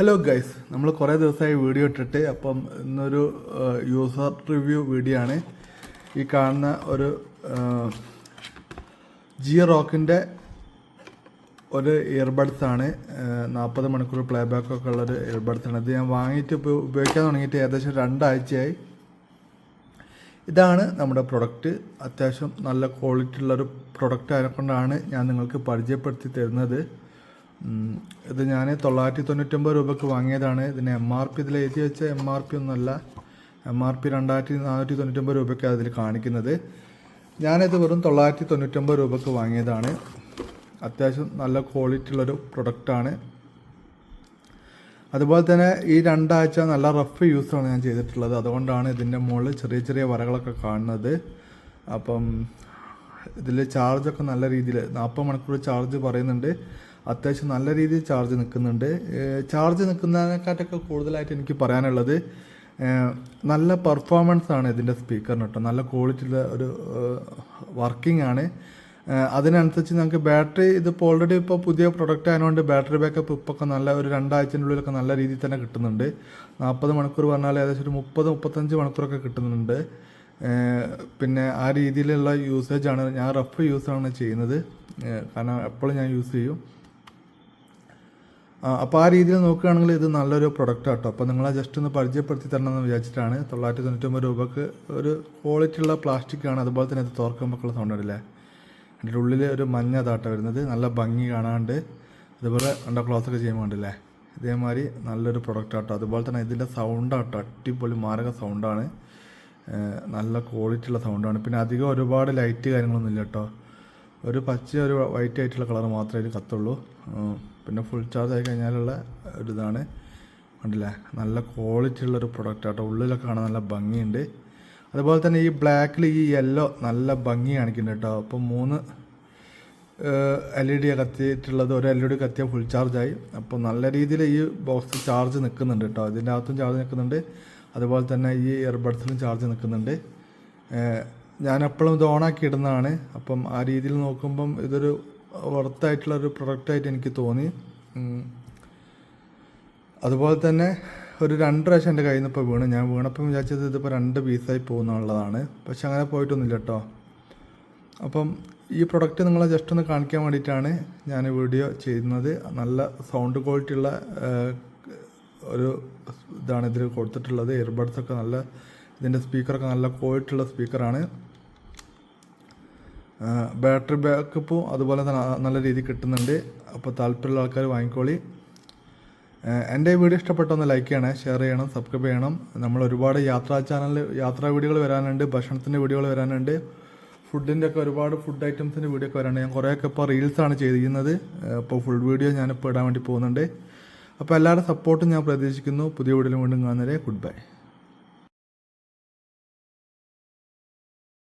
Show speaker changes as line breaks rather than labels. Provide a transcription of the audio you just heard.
Hello guys നമ്മൾ കുറേ ദിവസമായി വീഡിയോ ഇട്ടിട്ട് അപ്പം ഇന്നൊരു യൂസർ റിവ്യൂ വീഡിയോ ആണ്. ഈ കാണുന്ന ഒരു ജിയോ റോക്കിന്റെ ഒരു ഇയർബഡ്സ് ആണ്. നാൽപ്പത് മണിക്കൂർ പ്ലേ ബാക്ക് ഒക്കെ ഉള്ളൊരു ഇയർബഡ്സ് ആണ്. ഇത് ഞാൻ വാങ്ങിയിട്ട് ഉപയോഗിക്കാൻ തുടങ്ങിയിട്ട് ഏകദേശം രണ്ടാഴ്ചയായി. ഇതാണ് നമ്മുടെ പ്രൊഡക്റ്റ് അത്യാവശ്യം നല്ല ക്വാളിറ്റി ഉള്ളൊരു പ്രൊഡക്റ്റ് ആയതുകൊണ്ടാണ് ഞാൻ നിങ്ങൾക്ക് പരിചയപ്പെടുത്തി തരുന്നത്. ഇത് ഞാൻ തൊള്ളായിരത്തി തൊണ്ണൂറ്റൊമ്പത് രൂപയ്ക്ക് വാങ്ങിയതാണ്. ഇതിന് എം ആർ പി ഇതിൽ എഴുതി വെച്ച എം ആർ പി ഒന്നുമല്ല. എം ആർ പി രണ്ടായിരത്തി നാനൂറ്റി തൊണ്ണൂറ്റൊമ്പത് രൂപയ്ക്ക് അതിൽ കാണിക്കുന്നത്. ഞാനിത് വെറും തൊള്ളായിരത്തി തൊണ്ണൂറ്റൊമ്പത് രൂപയ്ക്ക് വാങ്ങിയതാണ്. അത്യാവശ്യം നല്ല ക്വാളിറ്റി ഉള്ളൊരു പ്രൊഡക്റ്റാണ് അതുപോലെ തന്നെ ഈ രണ്ടാഴ്ച നല്ല റഫ് യൂസാണ് ഞാൻ ചെയ്തിട്ടുള്ളത്. അതുകൊണ്ടാണ് ഇതിന്റെ മുകളിൽ ചെറിയ ചെറിയ വരകളൊക്കെ കാണുന്നത്. അപ്പം ഇതിൽ ചാർജൊക്കെ നല്ല രീതിയിൽ നാൽപ്പത് മണിക്കൂർ ചാർജ് പറയുന്നുണ്ട്. അത്യാവശ്യം നല്ല രീതിയിൽ ചാർജ് നിൽക്കുന്നുണ്ട്. ചാർജ് നിൽക്കുന്നതിനെക്കാട്ടൊക്കെ കൂടുതലായിട്ട് എനിക്ക് പറയാനുള്ളത് നല്ല പെർഫോമൻസ് ആണ് ഇതിന്റെ സ്പീക്കറിന് കേട്ടോ. നല്ല ക്വാളിറ്റിയുള്ള ഒരു വർക്കിംഗ് ആണ്. അതിനനുസരിച്ച് നമുക്ക് ബാറ്ററി ഇതിപ്പോൾ ഓൾറെഡി ഇപ്പോൾ പുതിയ പ്രൊഡക്റ്റ് ആയതുകൊണ്ട് ബാറ്ററി ബാക്കപ്പ് ഇപ്പോൾ നല്ല ഒരു രണ്ടാഴ്ചന്റെ ഉള്ളിലൊക്കെ നല്ല രീതിയിൽ തന്നെ കിട്ടുന്നുണ്ട്. നാൽപ്പത് മണിക്കൂർ പറഞ്ഞാൽ ഏകദേശം ഒരു മുപ്പത് മുപ്പത്തഞ്ച് മണിക്കൂറൊക്കെ കിട്ടുന്നുണ്ട്. പിന്നെ ആ രീതിയിലുള്ള യൂസേജ് ആണ്. ഞാൻ റഫ് യൂസാണ് ചെയ്യുന്നത്. കാരണം എപ്പോഴും ഞാൻ യൂസ് ചെയ്യും. അപ്പോൾ ആ രീതിയിൽ നോക്കുകയാണെങ്കിൽ ഇത് നല്ലൊരു പ്രൊഡക്റ്റ് ആട്ടോ അപ്പോൾ നിങ്ങളെ ജസ്റ്റ് ഒന്ന് പരിചയപ്പെടുത്തി തരണം എന്ന് വിചാരിച്ചിട്ടാണ് തൊള്ളായിരത്തി തൊണ്ണൂറ്റൊമ്പത് രൂപക്ക് ഒരു ക്വാളിറ്റി ഉള്ള പ്ലാസ്റ്റിക് ആണ്. അതുപോലെ തന്നെ ഇത് തുറക്കുമ്പോഴുള്ള സൗണ്ട് ഉണ്ടല്ലേ അതിന്റെ ഉള്ളിൽ ഒരു മഞ്ഞ താട്ട വരുന്നത്. നല്ല ഭംഗി കാണാണ്ട് അതുപോലെ കണ്ട ക്ലോസ് ഒക്കെ ചെയ്യുമ്പോൾ കണ്ടില്ലേ? ഇതേമാതിരി നല്ലൊരു പ്രൊഡക്റ്റ് ആട്ടോ അതുപോലെ തന്നെ ഇതിന്റെ സൗണ്ട് ആട്ടോ അടിപൊളി മാരക സൗണ്ടാണ് നല്ല ക്വാളിറ്റി ഉള്ള സൗണ്ടാണ് പിന്നെ അധികം ഒരുപാട് ലൈറ്റ് കാര്യങ്ങളൊന്നും ഇല്ല കേട്ടോ ഒരു പച്ച ഒരു വൈറ്റ് ആയിട്ടുള്ള കളർ മാത്രമേ ഇത് കത്തുള്ളൂ. പിന്നെ ഫുൾ ചാർജ് ആയി കഴിഞ്ഞാലുള്ള ഒരു ഇതാണ്. കണ്ടില്ലേ? നല്ല ക്വാളിറ്റി ഉള്ളൊരു പ്രൊഡക്റ്റ് ആട്ടോ. ഉള്ളിലൊക്കെ കാണാൻ നല്ല ഭംഗിയുണ്ട്. അതുപോലെ തന്നെ ഈ ബ്ലാക്കിൽ ഈ യെല്ലോ നല്ല ഭംഗി കാണിക്കുന്നുണ്ട് കേട്ടോ. അപ്പം മൂന്ന് എൽ ഇ ഡി കത്തിയിട്ടുള്ളത് ഒരു എൽ ഇ ഡി കത്തിയാൽ ഫുൾ ചാർജായി അപ്പോൾ നല്ല രീതിയിൽ ഈ ബോക്സ് ചാർജ് നിൽക്കുന്നുണ്ട് കേട്ടോ. ഇതിന്റെ അകത്തും ചാർജ് നിൽക്കുന്നുണ്ട് അതുപോലെ തന്നെ ഈ ഇയർബഡ്സിലും ചാർജ് നിൽക്കുന്നുണ്ട് ഞാൻ എപ്പോഴും ഇത് ഓണാക്കി ഇടുന്നതാണ്. അപ്പം ആ രീതിയിൽ നോക്കുമ്പം ഇതൊരു വർത്തായിട്ടുള്ള ഒരു പ്രൊഡക്റ്റായിട്ട് എനിക്ക് തോന്നി. അതുപോലെ തന്നെ ഒരു രണ്ട് പ്രാവശ്യം എന്റെ കയ്യിൽ നിന്ന് ഇപ്പോൾ വീണ്. ഞാൻ വീണപ്പം വിചാരിച്ചത് ഇതിപ്പോൾ രണ്ട് പീസായി പോകുന്നുള്ളതാണ്. പക്ഷെ അങ്ങനെ പോയിട്ടൊന്നുമില്ല കേട്ടോ. അപ്പം ഈ പ്രൊഡക്റ്റ് നിങ്ങളെ ജസ്റ്റ് ഒന്ന് കാണിക്കാൻ വേണ്ടിയിട്ടാണ് ഞാൻ വീഡിയോ ചെയ്യുന്നത്. നല്ല സൗണ്ട് ക്വാളിറ്റി ഉള്ള ഒരു ഇതാണ് ഇതിൽ കൊടുത്തിട്ടുള്ളത്. ഇയർബഡ്സൊക്കെ നല്ല ഇതിന്റെ സ്പീക്കറൊക്കെ നല്ല ക്വാളിറ്റി ഉള്ള സ്പീക്കറാണ്. ബാറ്ററി ബാക്കപ്പും അതുപോലെ നല്ല രീതിയിൽ കിട്ടുന്നുണ്ട്. അപ്പോൾ താല്പര്യമുള്ള ആൾക്കാർ വാങ്ങിക്കോളി. എന്റെ വീഡിയോ വീഡിയോ ഇഷ്ടപ്പെട്ടൊന്ന് ലൈക്ക് ചെയ്യണം ഷെയർ ചെയ്യണം സബ്സ്ക്രൈബ് ചെയ്യണം. നമ്മൾ ഒരുപാട് യാത്രാ ചാനൽ യാത്രാ വീഡിയോകൾ വരാനുണ്ട് ഭക്ഷണത്തിന്റെ വീഡിയോകൾ വരാനുണ്ട്. ഫുഡിന്റെ ഒക്കെ ഒരുപാട് ഫുഡ് ഐറ്റംസിന്റെ വീഡിയോ ഒക്കെ വരാനുണ്ട്. ഞാൻ കുറേയൊക്കെ ഇപ്പോൾ റീൽസാണ് ചെയ്തിരിക്കുന്നത്. ഇപ്പോൾ ഫുൾ വീഡിയോ ഞാനിപ്പോൾ ഇടാൻ വേണ്ടി പോകുന്നുണ്ട്. അപ്പോൾ എല്ലാവരുടെ സപ്പോർട്ടും ഞാൻ പ്രതീക്ഷിക്കുന്നു. പുതിയ വീഡിയോയിൽ വീണ്ടും കാണുന്നവരെ ഗുഡ് ബൈ